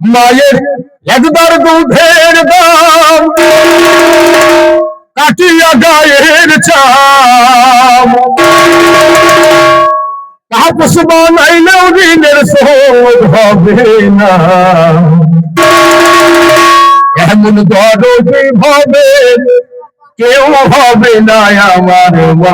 মায়ের একবার দুধের দাম, কাটিয়া গায়ের চাম তাপস বানাইলেও ঋণের শোধ হবে না। এমন দরদি হবে কেউ হবে না আমার মা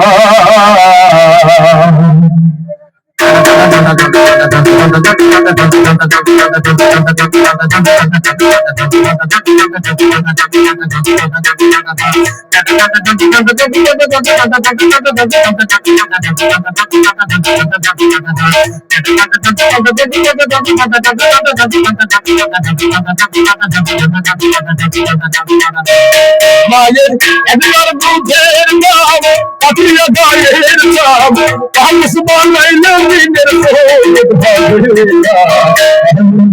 মায়ের একবার দুধের দাম কাটিয়া গায়ের চাম কামিস বানাইলে দিনের শোধ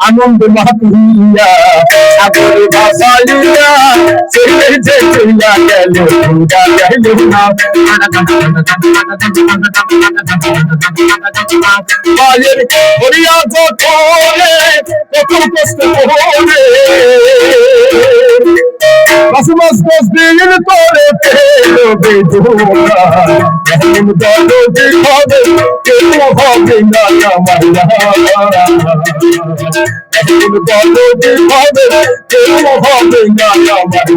আনন্দ মাতুইয়া সাগরে ভাসাইয়া সেই যে তুইয়া গেল তুইয়া গেল না। মায়ের হরিয়া যতনে কত কষ্ট মাস মাস দশ দিন তোরে পেল বেদনা এমন দরদি হবে কেউ হবে না আমার এমন দরদি হবে কেউ হবে না আমার কি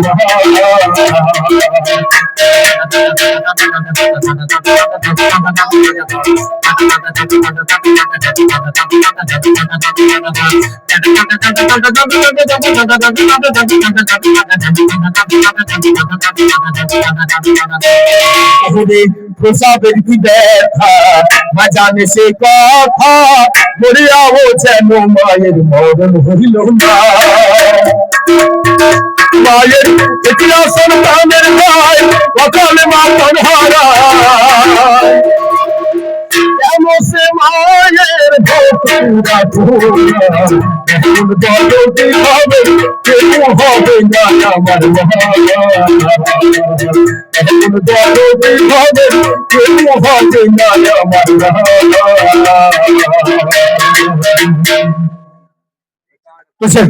ব্যথা মা জানে সে কথা মরিয়াও যেন মায়ের মরণ হইল না মায়ের একলা সন্তানের গায় অকালে মাতন হারায় ভোরা এখন দরদি হবে কেউ হবে না আমার এখন দরদি হবে কেউ হবে না আমার তো